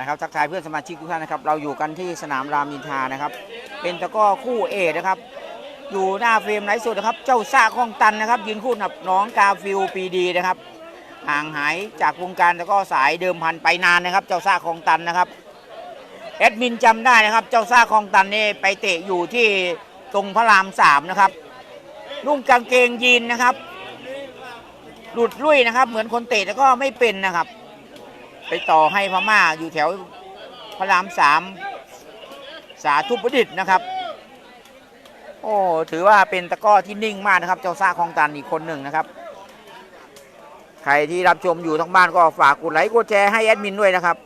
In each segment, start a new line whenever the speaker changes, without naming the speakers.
เอาละครับทักทายเพื่อนสมาชิกทุกท่านนะครับเราอยู่กันที่สนามรามอินทานะครับ เป็นตะก้อคู่เอกนะครับ อยู่หน้าเฟรมไลฟ์สดนะครับ เจ้าซ่าคลองตันนะครับยืนคู่กับน้องกาฟิลปีดีนะครับห่างหายจากวงการตะก้อสายเดิมพันไปนานนะครับ เจ้าซ่าคลองตันนะครับแอดมินจำได้นะครับ เจ้าซ่าคลองตันนี่ไปเตะอยู่ที่ตรงพระรามสามนะครับนุ่งกางเกงยีนนะครับ หลุดลุ่ยนะครับ เหมือนคนเตะแต่ก็ไม่เป็นนะครับ ไปต่อให้พม่าอยู่แถวพระรามสามสาธุประดิษฐ์นะครับ โอ้ถือว่าเป็นตะก้อที่นิ่งมากนะครับ เจ้าซ่าคลองตันอีกคนหนึ่งนะครับ ใครที่รับชมอยู่ทั้งบ้านก็ฝากกดไลค์กดแชร์ให้แอดมินด้วยนะครับ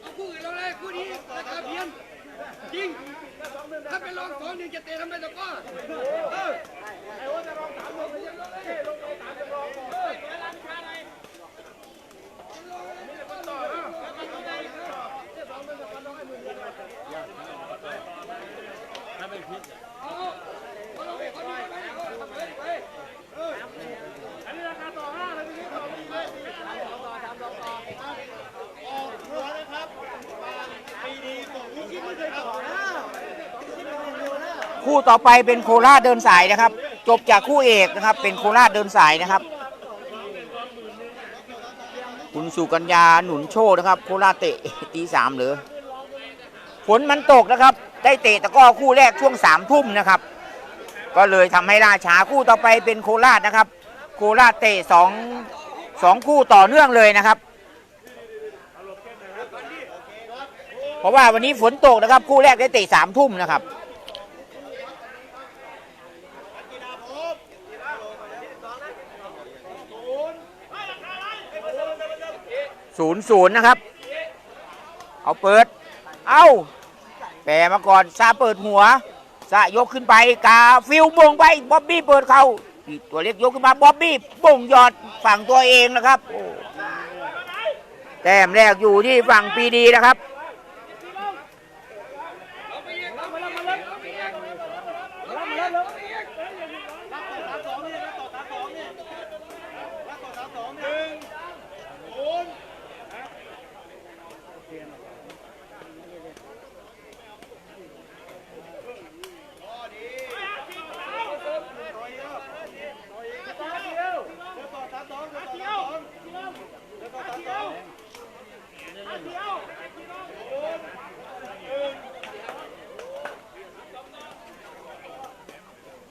เอาคู่อื่นเราเลยคู่นี้ราคาเพี้ยนจริง ถ้าเป็นรองสองหนึ่งจะเตะทำไมตะกร้อเออ
คู่ต่อไปเป็นโคราชเดินสายนะครับ จบจากคู่เอกนะครับ เป็นโคราชเดินสายนะครับ คุณสุกัญญาหนุนโชนะครับ โคราชเตะตีสามเหรือฝนมันตกนะครับ ได้เตะตะก้อคู่แรกช่วงสามทุ่มนะครับ ก็เลยทำให้ล่าช้าคู่ต่อไปเป็นโคราชนะครับ โคราชเตะสองสองคู่ต่อเนื่องเลยนะครับ เพราะว่าวันนี้ฝนตกนะครับ คู่แรกได้เตะสามทุ่มนะครับ ศูนย์ศูนย์นะครับ เอาเปิด เอาแปรมาก่อนซาเปิดหัวซายกขึ้นไปกาฟิลบงไปบ๊อบบี้เปิดเขาตัวเล็กยกขึ้นมาบ๊อบบี้บ่งยอดฝั่งตัวเองนะครับแต้มแรกอยู่ที่ฝั่งปีดีนะครับ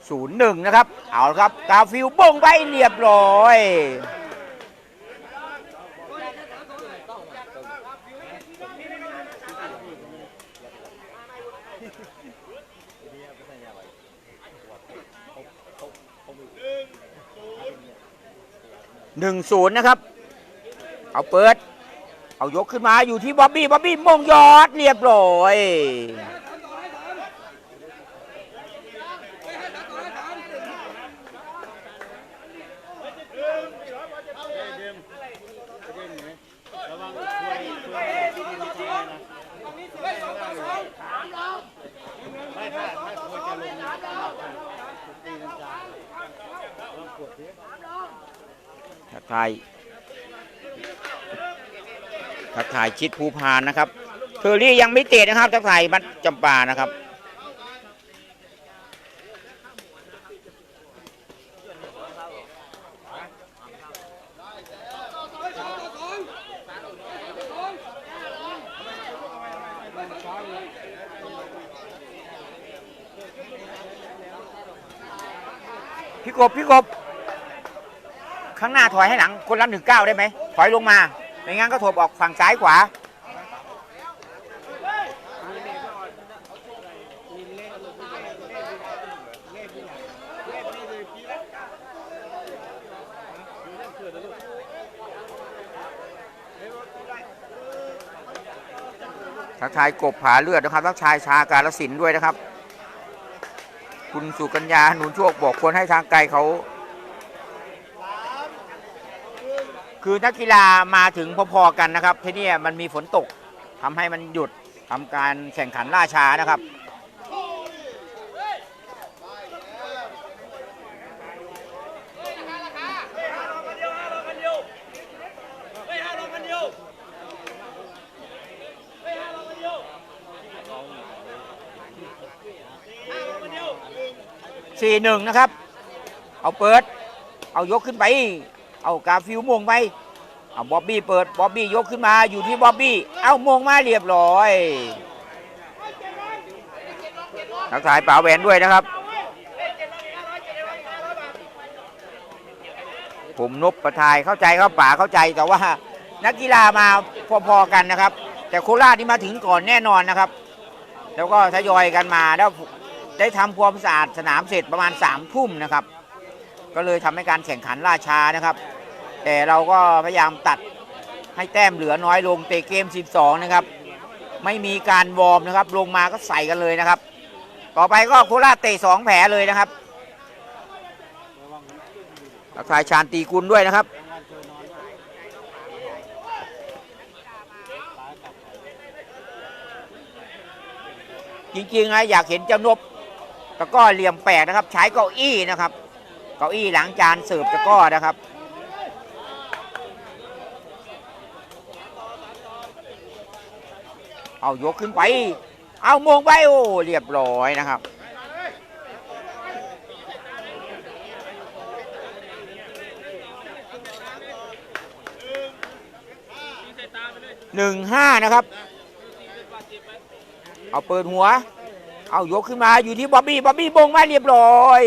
ศูนย์หนึ่งนะครับ เอาละครับ กาฟิลบ่งไปเรียบร้อยหนึ่งศูนย์นะครับ เอาเปิด เอายกขึ้นมาอยู่ที่บ๊อบบี้บ๊อบบี้มงยอดเรียบร้อย ทักทายทักทายชิดภูพานนะครับเทอรี่ยังไม่เตะนะครับทักทายบัดจำปานะครับพี่กบพี่กบ ข้างหน้าถอยให้หลังคนละหนึ่งเก้าได้ไหมถอยลงมาไม่งั้นก็ถบออกฝั่งซ้ายขวาทักทายกบผาเลือดนะครับทักทายชาการสินด้วยนะครับ คุณสุกัญญาหนุนโชคบอกควรให้ทางไกลเขา คือนักกีฬามาถึงพอๆกันนะครับที่นี่มันมีฝนตกทำให้มันหยุดทำการแข่งขันล่าช้านะครับ สี่หนึ่งนะครับ เอาเปิด เอายกขึ้นไป เอากาฟิวมงไปเอาบ๊อบบี้เปิดบ๊อบบี้ยกขึ้นมาอยู่ที่บ๊อบบี้เอามงมาเรียบร้อยทักทายป๋าแหวนด้วยนะครับ ผมนบประทายเข้าใจครับป๋าเข้าใจแต่ว่า นักกีฬามาพอๆกันนะครับ แต่โคราชนี่มาถึงก่อนแน่นอนนะครับ แล้วก็ทยอยกันมาแล้วได้ทำความสะอาดสนามเสร็จประมาณ3ามทุ่มนะครับ ก็เลยทำให้การแข่งขันล่าช้านะครับ แต่เราก็พยายามตัดให้แต้มเหลือน้อยลงเตะเกม 12 นะครับ ไม่มีการวอร์มนะครับ ลงมาก็ใส่กันเลยนะครับ ต่อไปก็โคราชเตะ2แผลเลยนะครับทักทายชาญตีกุลด้วยนะครับจริงๆนะอยากเห็นเจ้านบตะก้อเหลี่ยมแปลกนะครับ ใช้เก้าอี้นะครับ เก้าอี้หลังจานเสิร์ฟตะก้อนะครับ เอายกขึ้นไป เอามงไปโอ้เรียบร้อยนะครับหนึ่งห้านะครับ เอาเปิดหัว เอายกขึ้นมาอยู่ที่บ๊อบบี้บ๊อบบี้บงมาเรียบร้อย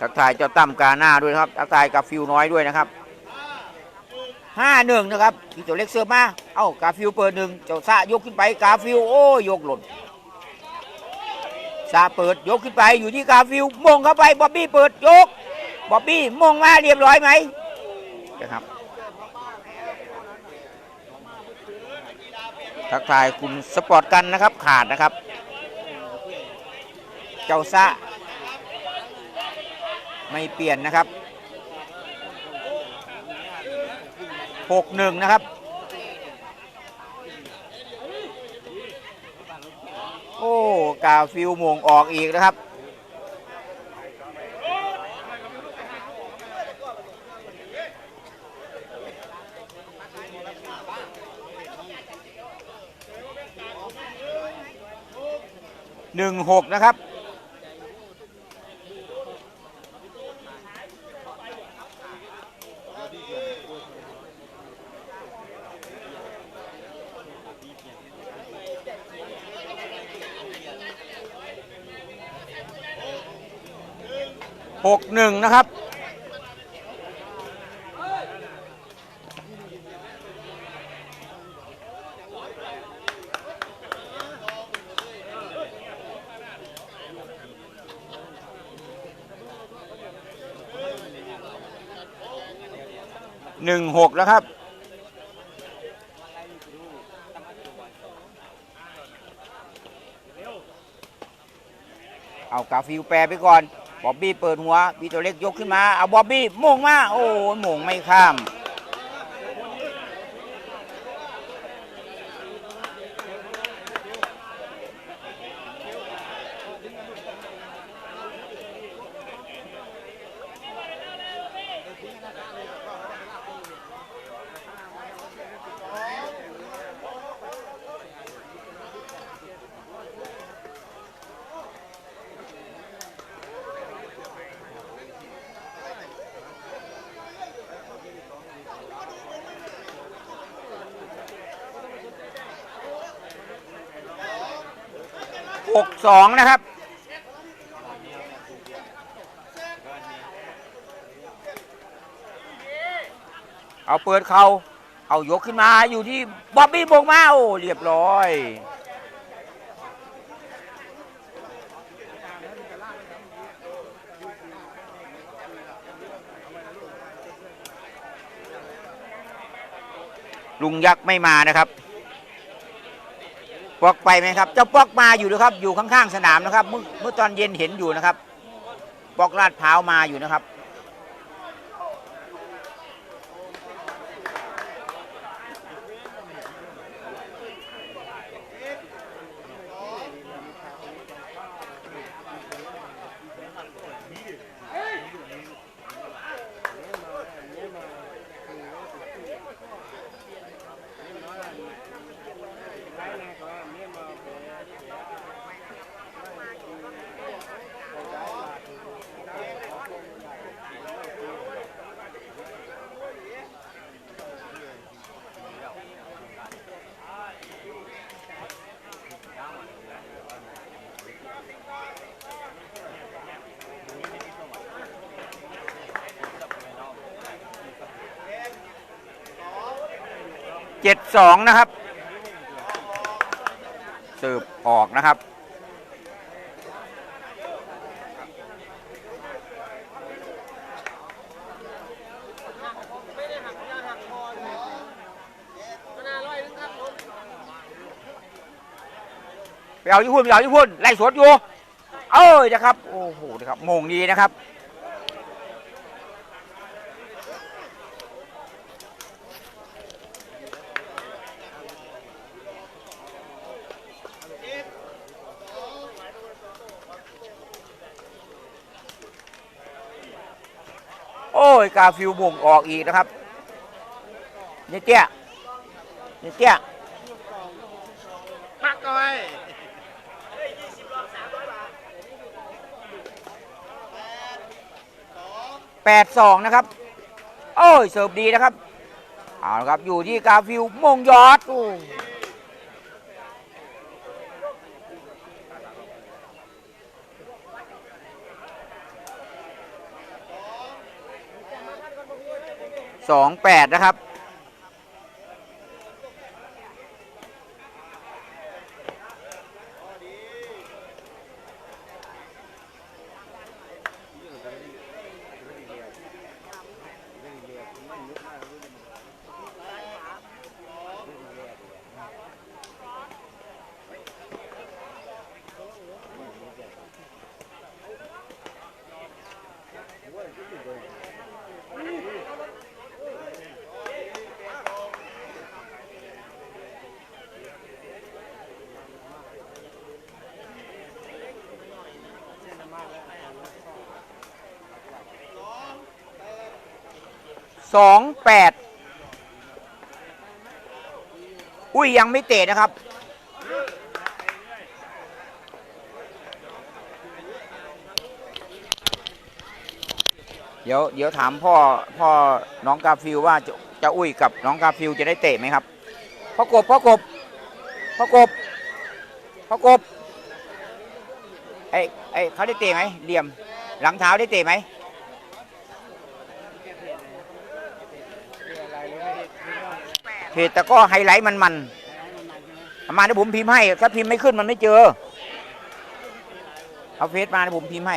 ทักทายเจ้าตั้มกาหน้าด้วยนะครับ ทักทายกาฟิวน้อยด้วยนะครับห้าหนึ่งนะครับพี่ตัวเล็กเสือมา เอ้ากาฟิวเปิดหนึ่งเจ้าซะยกขึ้นไปกาฟิวโอ้ยกหล่นซาเปิดยกขึ้นไปอยู่ที่กาฟิวมงเข้าไปบ๊อบบี้เปิดยกบ๊อบบี้มงมาเรียบร้อยไหมนะครับทักทายคุณสปอร์ตกันนะครับขาดนะครับ เจ้าซะ ไม่เปลี่ยนนะครับหกหนึ่งนะครับ โอ้ กาฟิวโมงออกอีกนะครับหนึ่งหกนะครับ หกหนึ่งนะครับหนึ่งหกแล้วครับเอากาฟิวแปรไปก่อน บอบบี้เปิดหัวพี่ตัวเล็กยกขึ้นมาเอาบอบบี้โมงมาโอ้ยโมงไม่ข้าม 62 นะครับ เอาเปิดเขาเอายกขึ้นมาอยู่ที่บ๊อบบี้บงมาโอ้เรียบร้อย ลุงยักษ์ไม่มานะครับ ปอกไปไหมครับ เจ้าปอกมาอยู่นะครับ อยู่ข้างๆสนามนะครับ เมื่อเมื่อตอนเย็นเห็นอยู่นะครับ ปอกลาดพร้าวมาอยู่นะครับ เจ็ดสองนะครับ สืบออกนะครับ ไปเอาญี่ปุ่นไปเอาญี่ปุ่นไล่สวนอยู่ เอ้ยนะครับ โอ้โหนะครับโมงดีนะครับ ยกาฟิวบ่งออกอีกนะครับเนี่ยเตี้ยเนี่ยเตี้ย
พักเอาไว้
แปดสองนะครับ โอ้ยเสิร์ฟดีนะครับ เอาละครับ อยู่ที่กาฟิวมงยอด โอ้สองแปดนะครับ สองแปดอุ้ยยังไม่เตะนะครับ เดี๋ยวเดี๋ยวถามพ่อพ่อน้องกาฟิลว่าจะจะอุ้ยกับน้องกาฟิลจะได้เตะไหมครับพ่อกบพ่อกบพ่อกบพ่อกบไอ้ไอ้เขาได้เตะไหมเหลี่ยมหลังเท้าได้เตะไหม เพจแต่ก็ไฮไลท์มันมันมาเดี๋ยวผมพิมพ์ให้ ถ้าพิมพ์ไม่ขึ้นมันไม่เจอ เอาเฟซมาเดี๋ยวผมพิมพ์ให้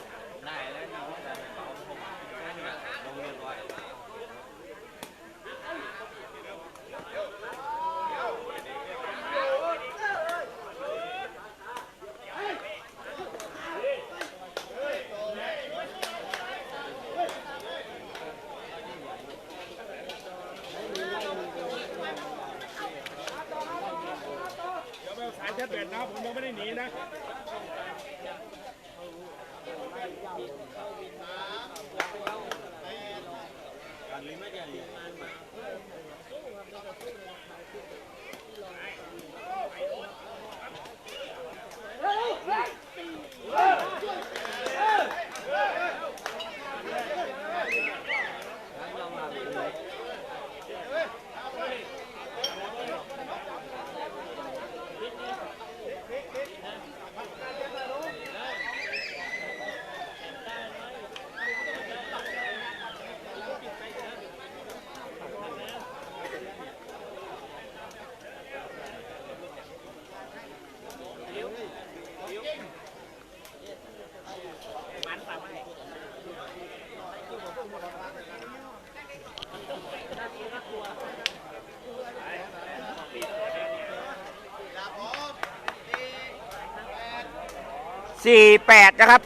สี่แปดนะครับ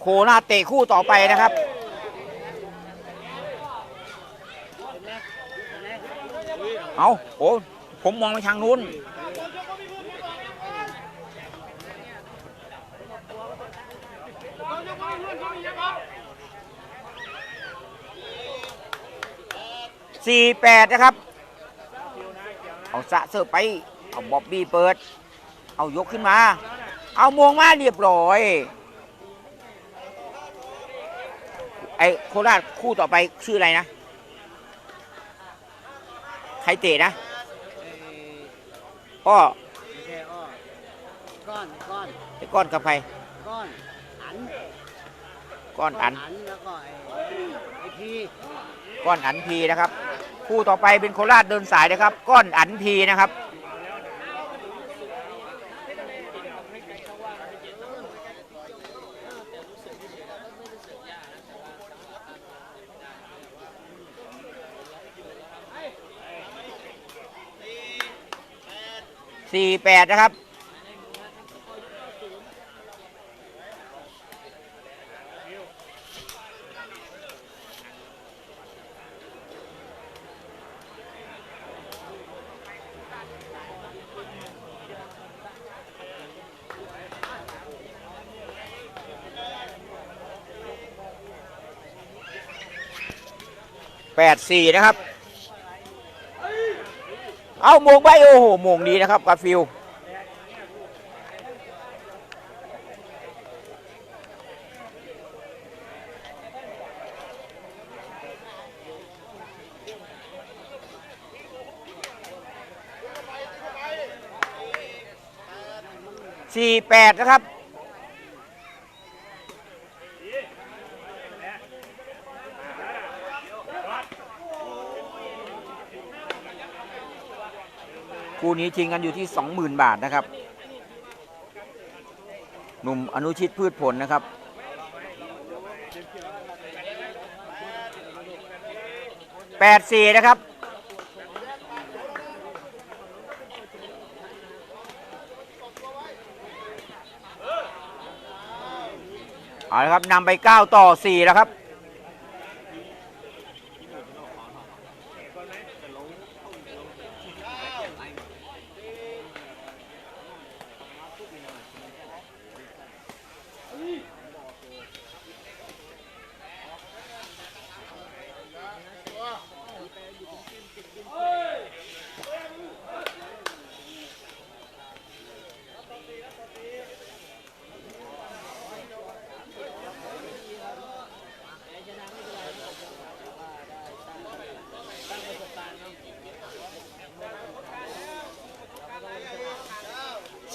โคราเตะคู่ต่อไปนะครับ เอาโอ้ผมมองไปทางนู้น สี่แปดนะครับ เอาสะเสิร์ฟไป เอาบ๊อบบี้เปิด เอายกขึ้นมา เอามงมาเรียบร้อย ไอ้โคราชคู่ต่อไปชื่ออะไรนะ ใครเตะนะอ้อ
ไม่ใช่อ้อก้อนก้อน
ไอ้ก้อนกับใคร
ก้อนอัน
ก้อนอัน
แล้วก็ไอ้ไอ้พี
ก้อนอันพีนะครับ คู่ต่อไปเป็นโคราชเดินสายนะครับ ก้อนอันพีนะครับ สี่แปดนะครับ แปดสี่นะครับ เอาโมงไปโอ้โหโมงดีนะครับกาฟิลสี่แปดนะครับ คู่นี้ชิงกันอยู่ที่ 20,000 บาทนะครับ หนุ่มอนุชิตพืชผลนะครับ 84 นะครับเอาละครับนำไป 9 ต่อ 4 แล้วครับ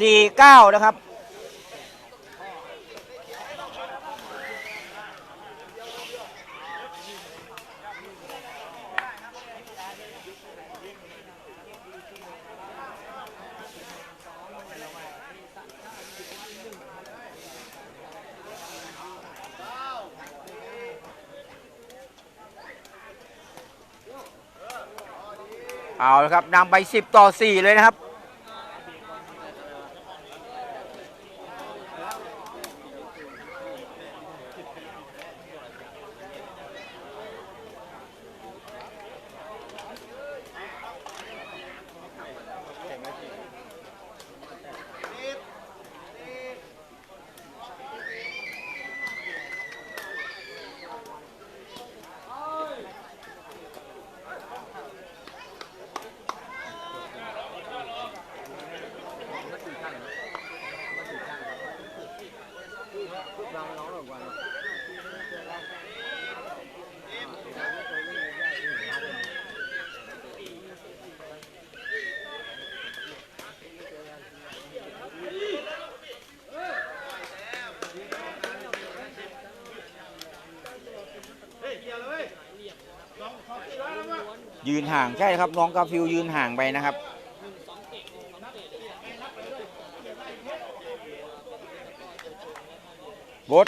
49นะครับ เอาละครับนำไป 10 ต่อ 4 เลยนะครับ ยืนห่างใช่ครับน้องกาฟิวยืนห่างไปนะครับ บด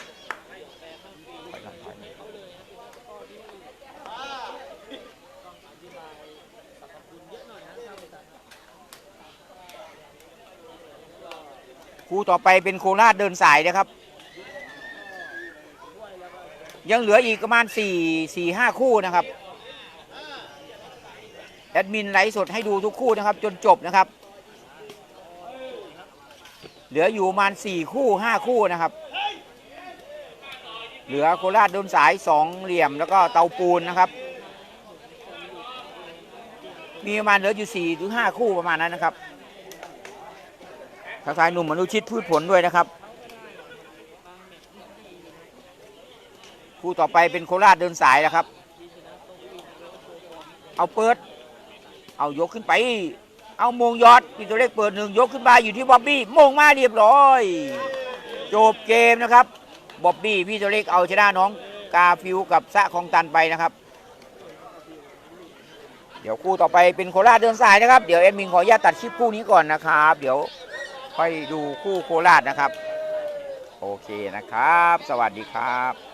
คู่ต่อไปเป็นโคราชเดินสายนะครับ ยังเหลืออีกประมาณ4 4 5 คู่นะครับ แอดมินไลฟ์สดให้ดูทุกคู่นะครับ จนจบนะครับ เหลืออยู่ประมาณ4คู่ 5 คู่นะครับ เหลือโคราชเดินสาย 2 เหลี่ยมแล้วก็เตาปูนนะครับ มีประมาณเหลืออยู่4หรือ5คู่ประมาณนั้นนะครับทักทายหนุ่มมนุชิตพืชผลด้วยนะครับ คู่ต่อไปเป็นโคราชเดินสายนะครับ เอาเปิด เอายกขึ้นไป เอามงยอดพี่ตัวเล็กเปิดหนึ่งยกขึ้นมาอยู่ที่บ๊อบบี้มงมาเรียบร้อย จบเกมนะครับบ๊อบบี้พี่ตัวเล็กเอาชนะน้องกาฟิวกับสะของตันไปนะครับ เดี๋ยวคู่ต่อไปเป็นโคราชเดินสายนะครับ เดี๋ยวแอดมินขออนุญาตตัดคลิปคู่นี้ก่อนนะครับ เดี๋ยวค่อยดูคู่โคราชนะครับ โอเคนะครับ สวัสดีครับ